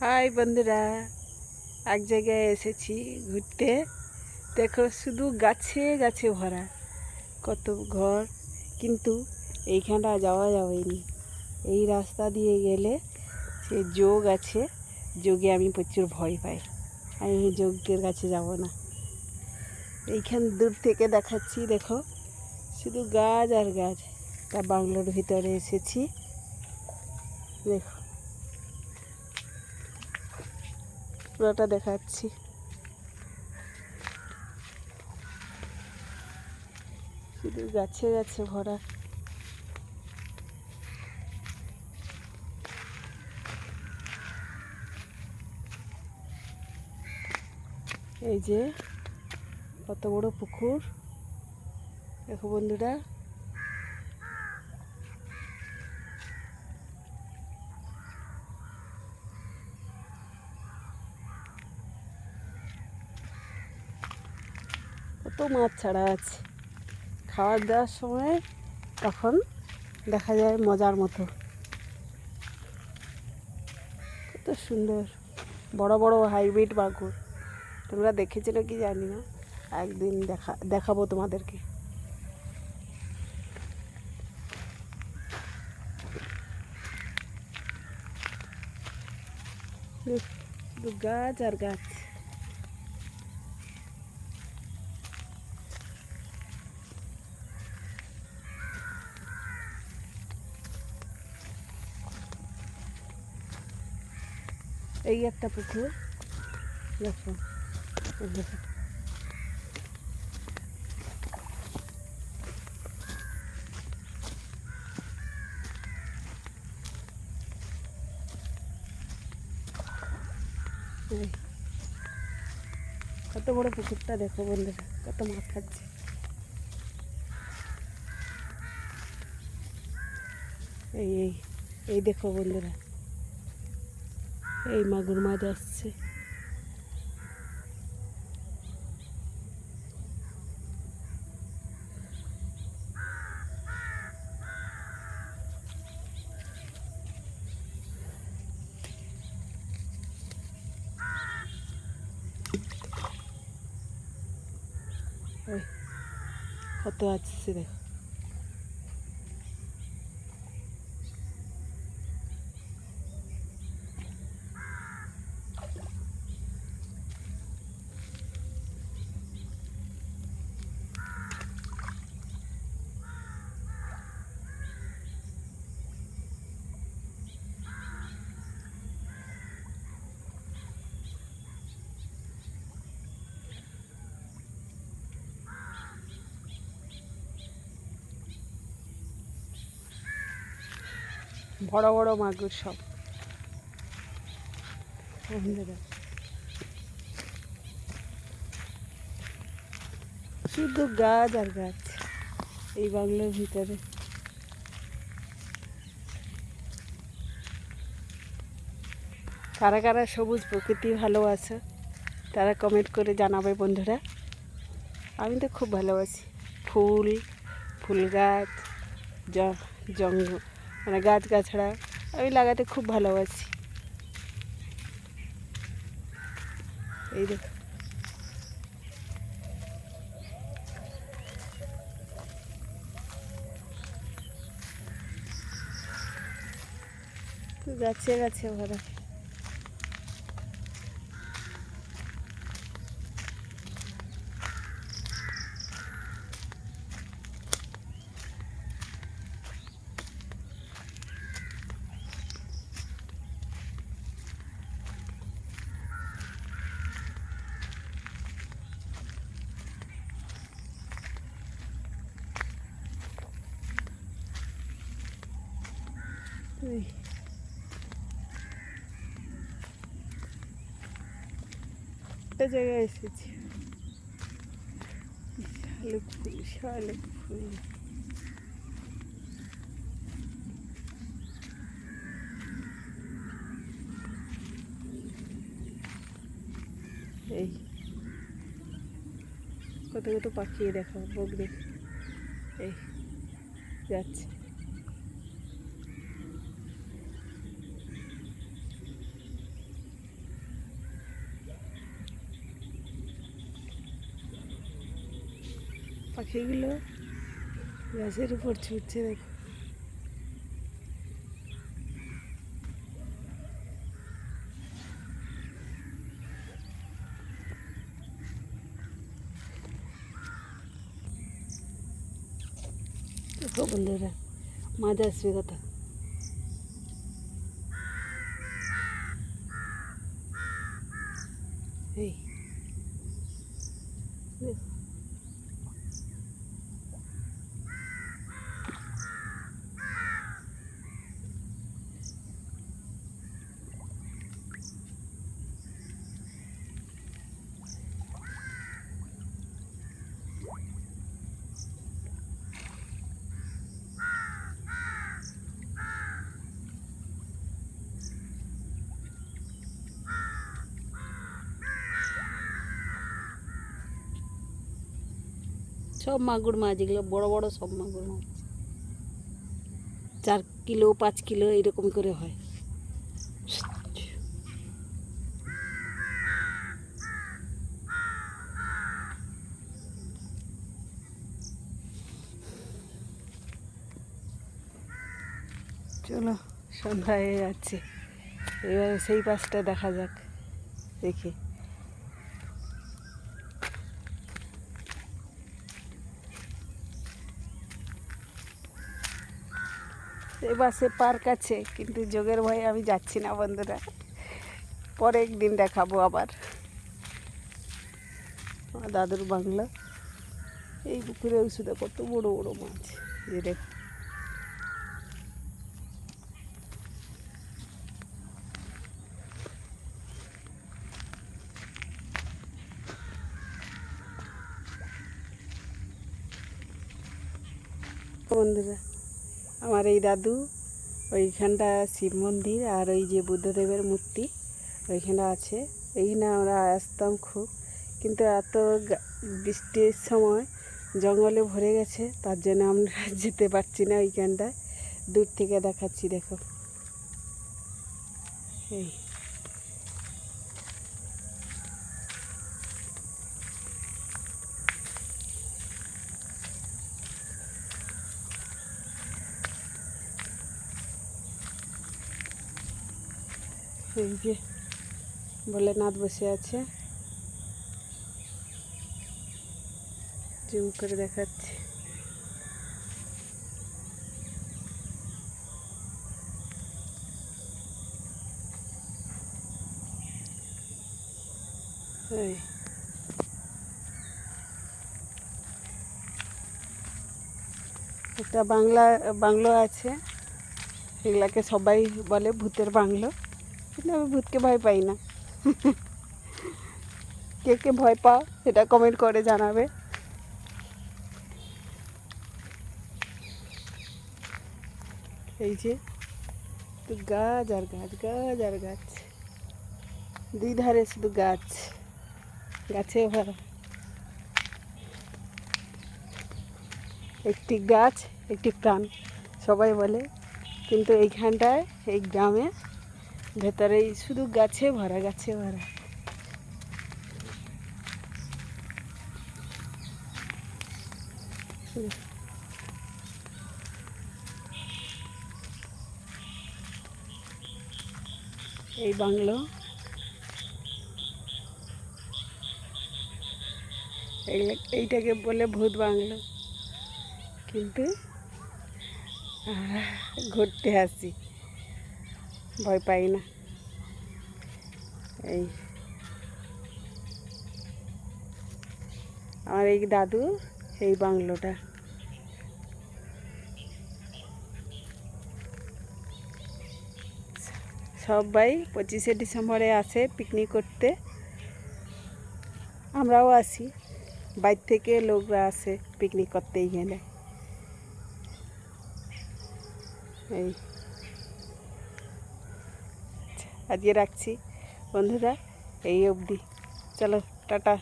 High বন্ধুরা, এক জায়গায় এসেছি ঘুরতে। দেখো, শুধু গাছে গাছে ভরা, কত ঘর, কিন্তু এইখানটা যাওয়া যাবেনি। এই রাস্তা দিয়ে গেলে সে যোগ আছে, যোগে আমি প্রচুর ভয় পাই। আমি যোগের কাছে যাব না। এইখান দূর থেকে দেখাচ্ছি, দেখো, শুধু গাছ আর গাছ। তা বাংলোর ভিতরে এসেছি। দেখো পুরোটা দেখাচ্ছি। শুধু গাছে গাছে ভরা। এই যে কত বড় পুকুর। দেখো বন্ধুরা মাছ ছাড়া আছে। খাবার দেওয়ার সময় তখন দেখা যায় মজার মতো। কত সুন্দর। বড় বড় হাইব্রিড মাগুর। তোমরা দেখেছিলে কি জানি না? একদিন দেখা, দেখাবো তোমাদেরকে। গাছ আর গাছ। এই একটা পুকুর। দেখো কত বড় পুকুরটা দেখো বন্ধুরা, কত মাছ খাচ্ছে এই এই এই দেখো বন্ধুরা। এই মাগুর মাছ আসছে। কত আসছে দেখো। বড় বড় মাগুর সব। শুধু গাছ আর গাছ এই বাংলার ভিতরে। কারা কারা সবুজ প্রকৃতি ভালোবাসে, তারা কমেন্ট করে জানাবে বন্ধুরা। আমি তো খুব ভালোবাসি। ফুল ফুল গাছ জঙ্গল। মানে গাছ গাছড়া আমি লাগাতে খুব ভালোবাসি। এই দেখো। গাছে গাছে ভরা একটা জায়গায় এসেছি। শালুক ফুল শালুক ফুল এই। কত কত পাখি দেখো বক দেখ। এই, যাচ্ছে। পাখিগুলো গাছের উপর ছুটছে দেখো। দেখো বন্ধুরা মাছ আসবে কথা। এই। দেখো সব মাগুর মাছ এগুলো বড় বড় সব মাগুর মাছ। চার কিলো, পাঁচ কিলো এরকম করে হয়। চলো সন্ধ্যা হয়ে যাচ্ছে এবার সেই পাশটা দেখা যাক, দেখি। এই বাসে পার্ক আছে, কিন্তু যোগের ভয়ে আমি যাচ্ছি না বন্ধুরা। পরে একদিন দেখাবো আবার। আমার দাদুর বাংলা। এই পুকুরে ওষুধে কত বড় বড় মাছ। যে দেখ বন্ধুরা আমার এই দাদু, ওইখানটা শিব মন্দির আর ওই যে বুদ্ধদেবের মূর্তি ওইখানটা আছে। এইখানে আমরা আসতাম খুব। কিন্তু এত বৃষ্টির সময় জঙ্গলে ভরে গেছে, তার জন্য আমরা যেতে পারছি না ওইখানটায়। দূর থেকে দেখাচ্ছি, দেখো। এই। এই যে ভোলেনাথ বসে আছে। জুম করে দেখাচ্ছি। এই। একটা বাংলা, বাংলো আছে। এগুলাকে সবাই বলে ভূতের বাংলো। কিন্তু আমি ভূতকে ভয় পাই না। কে কে ভয় পাও, সেটা কমেন্ট করে জানাবে। এই যে তো গাছ আর গাছ গাছ আর গাছ। দুই ধারে শুধু গাছ। গাছে ভরা। একটি গাছ, একটি প্রাণ, সবাই বলে। কিন্তু এইখানটায়, এই গ্রামে ভেতরেই শুধু গাছে ভরা গাছে ভরা। এই বাংলো। এই- এইটাকে বলে ভূত বাংলো। কিন্তু ঘুরতে আসি। ভয় পাই না। এই। আমার এই দাদু, এই বাংলোটা। সবাই পঁচিশে ডিসেম্বরে আসে পিকনিক করতে। আমরাও আসি। বাইর থেকে লোকরা আসে পিকনিক করতে এইখানে এই। আজকে রাখছি। বন্ধুরা এই অবধি। চলো টাটা।